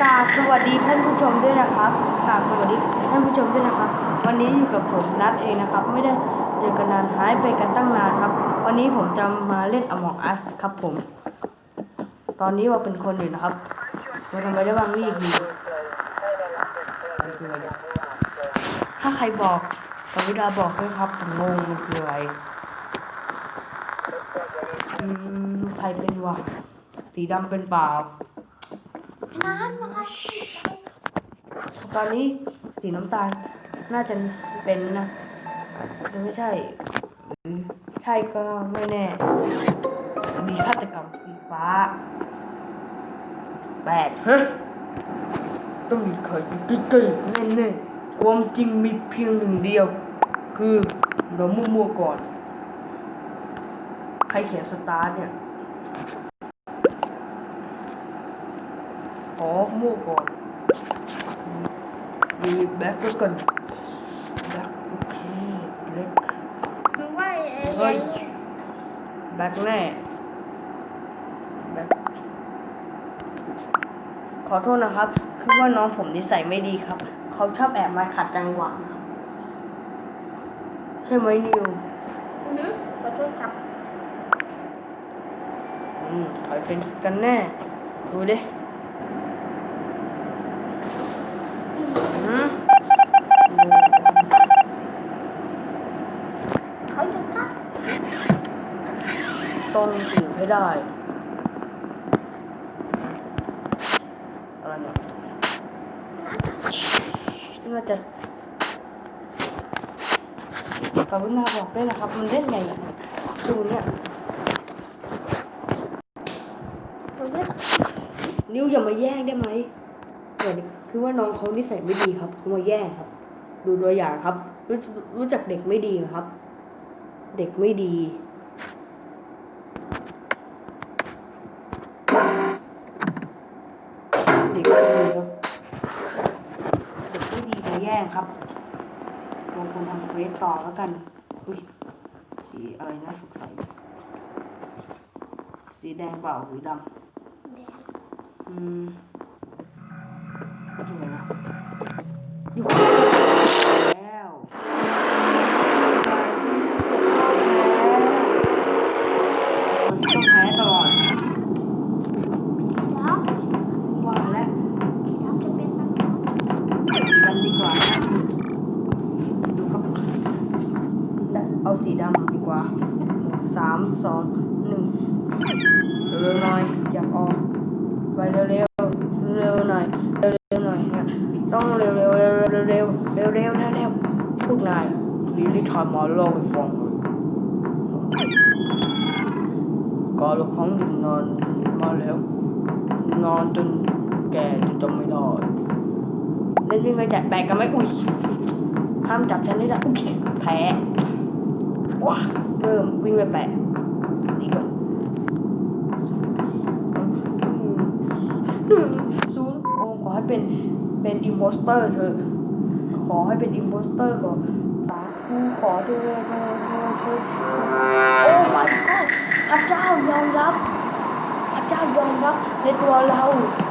กราบสวัสดีท่านผู้ชมด้วยนะครับกราบสวัสดีท่านผู้ชมด้วยนะครับ วันนี้อยู่กับผมนัดเองนะครับ ไม่ได้เจอกันนานหายไปกันตั้งนานครับ วันนี้ผมจะมาเล่น Among Us ครับผม ตอนนี้ว่าเป็นคนอยู่นะครับเราทำไมได้วางรีบอยู่คือถ้าใครบอกกรุณาบอกด้วยครับผมงงมันคืออะไรอืมใครเป็นวะสีดำเป็นเปล่าน้ำนะคะ ตอนนี้สีน้ำตาล น่าจะเป็นนะหรือไม่ใช่ ใช่ก็ไม่แน่ มีฆาตกรรมสีฟ้าแปลกฮะต้องมีใครอยู่ใกล้ๆแน่ๆความจริงมีเพียงหนึ่งเดียว คือเรามั่วๆก่อน ใครเขียนสตาร์เนี่ย ขอมั่วก่อนมีแบ็คด้วยกันแบ็คโอเคเล็กมึงว่าไอ้เฮ้ยัยงแบ็คแน่แบ็คขอโทษนะครับ คือว่าน้องผมนิสัยไม่ดีครับ เขาชอบแอบมาขัดจังหวะครับใช่ไหมนิว อือหือขอโทษครับ อืมใครเป็นกันแน่ ดูดิอืม เขาอยู่กับ ต้องสืบให้ได้อะไรเนี่ยน่าจะกรุณาบอกด้วยนะครับ มันเล่นไงอะดูเนี่ยมึงว่านิ้วอย่ามาแย่งได้ไหมเดี๋ยวคือว่าน้องเขานิสัยไม่ดีครับเขามาแย่งครับ ดูตัวอย่างครับ รู้รู้จักเด็กไม่ดีนะครับ เด็กไม่ดี เด็กไม่ดีครับเด็กไม่ดีมาแย่งครับลงคนทำเควสต่อแล้วกันอุ้ยสีอะไรนะสงสัยสีแดงเปล่าหรือดำอืม สองหนึ่งเร็วหน่อยอยากออกไปเร็วๆเร็วหน่อยเร็วๆหน่อยนะต้องเร็วๆเร็วๆเร็วๆเร็วๆเร็วเร็วเร็วพวกนายลิลิทานมาเล่าให้ฟังเลยการละครั้งหนึ่งนานมาแล้ว นอนจนแก่จนจำไม่ได้เล่นวิ่งไปจัดแบกกันไหมอุ้ยห้ามจับฉันได้ละโอเคแพ้ว้าเริ่มวิ่งไปแปะนี่ก่อน ศูนย์โอ้ขอให้เป็นเป็นอิมโพสเตอร์เธอะขอให้เป็นอิมโพสเตอร์ก่อสาธุขอเธอเธอเธอเธอโอ้ my god พระเจ้ายอมรับพระเจ้ายอมรับในตัวเรา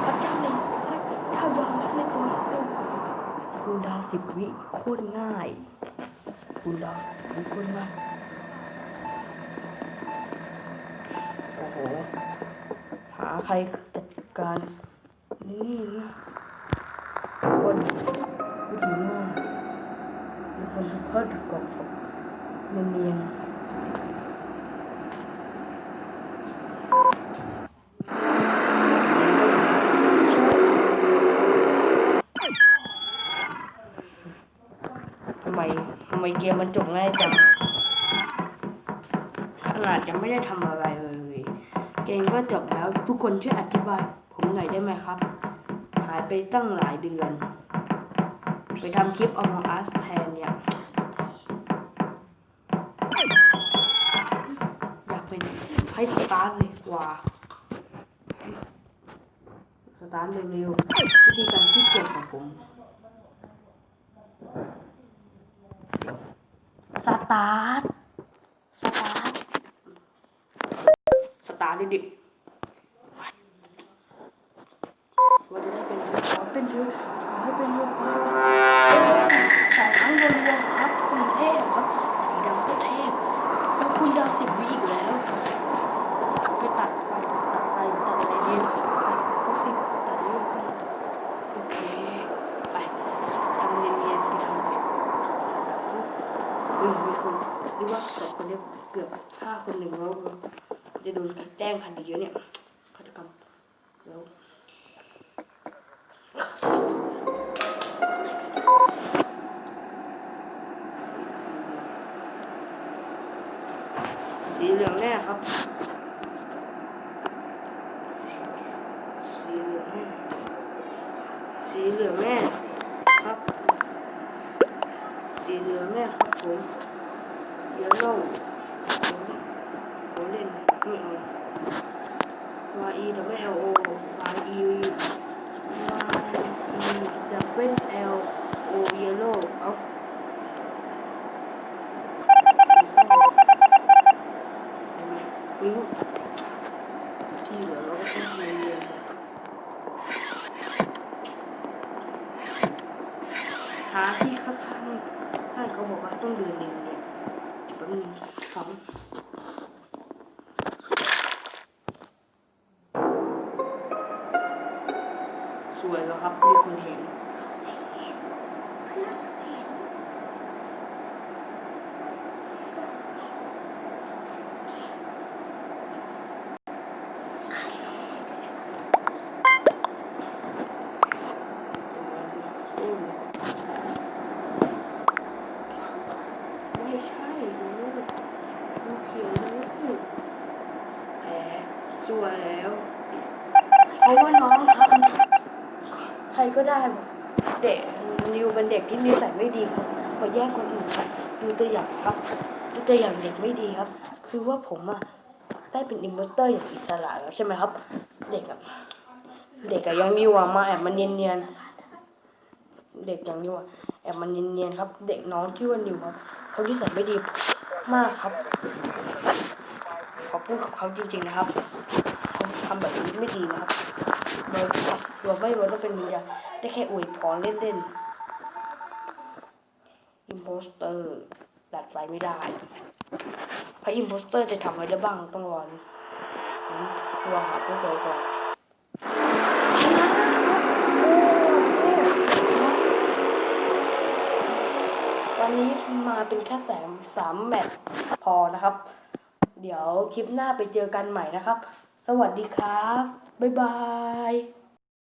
พระเจ้าในพระเจ้ายอมรับในตัวเราคุณดาวสิบวิโคตรง่ายคุณดาวสิบวิโคตรง่ายโอ้โหหาใครจัดการ มเกมมันจบง่ายจังอะขนาดยังไม่ได้ทำอะไรเลย เกมก็จบแล้วทุกคนช่วยอธิบายผมหน่อยได้ไหมครับ หายไปตั้งหลายเดือน ไปทำคลิป Among Us แทนเนี่ยอยากเป็นให้สตาร์ทเลยกว่าสตาร์ทเร็วๆวิธีการที่เก็บของผม สตาร์ทสต รือว่าสองคนเนี้ยเกือบฆ่าคนหนึ่งแล้วจะโดนแจ้งคดีเยอะเนี่ยฆาตกรรมแล้วสีเหลืองแน่ครับ สีเหลืองแน่ สีเหลืองแน่ครับ สีเหลืองแน่ครับผม เยลโล่ผมเล่นไม่เอา Y W L O Y E Y E W L O yellow เอาสีส้มเห็นไหมไม่รู้ที่เหลือเราก็ต้องเรียนหาที่ข้างๆท่านเขาบอกว่าต้องเดินเรียน สองสวยแล้วครับมีคนเห็น เพื่อนเห็น อืมไม่ใช่ดูดูเขียวดูแผลสวยแล้ว เพราะว่าน้องทำใคร ก็ได้เด็กนิวเป็นเด็กที่นิสัยไม่ดีครับมาแย่งคนอื่นครับดูตัวอย่างครับดูตัวอย่างเด็กไม่ดีครับ คือว่าผมอะได้เป็นอินเวอร์เตอร์อย่างอิสระแล้วใช่ไหมครับ เด็กอะเด็กอะยังนิวอะมาแอบมาเนียนๆเด็กอย่างนิวอะแอบมันเนียนๆครับ เด็กน้องที่ว่านิวครับเขาที่ใส่ไม่ดีมากครับขอพูดกับเขาจริงๆนะครับเขาทำแบบนี้ไม่ดีนะครับ โดยวไม่ว่าจะเป็นมียาได้แค่อวยพรเล่นๆอิมโพสเตอร์ดัดไฟไม่ได้พระอิมโพสเตอร์จะทำอะไรได้บ้างต้องรอดรอหาผู้โดยก่อนวันนี้มาเป็นแค่แสมสามแมตช์พอนะครับ เดี๋ยวคลิปหน้าไปเจอกันใหม่นะครับ สวัสดีครับ บ๊ายบาย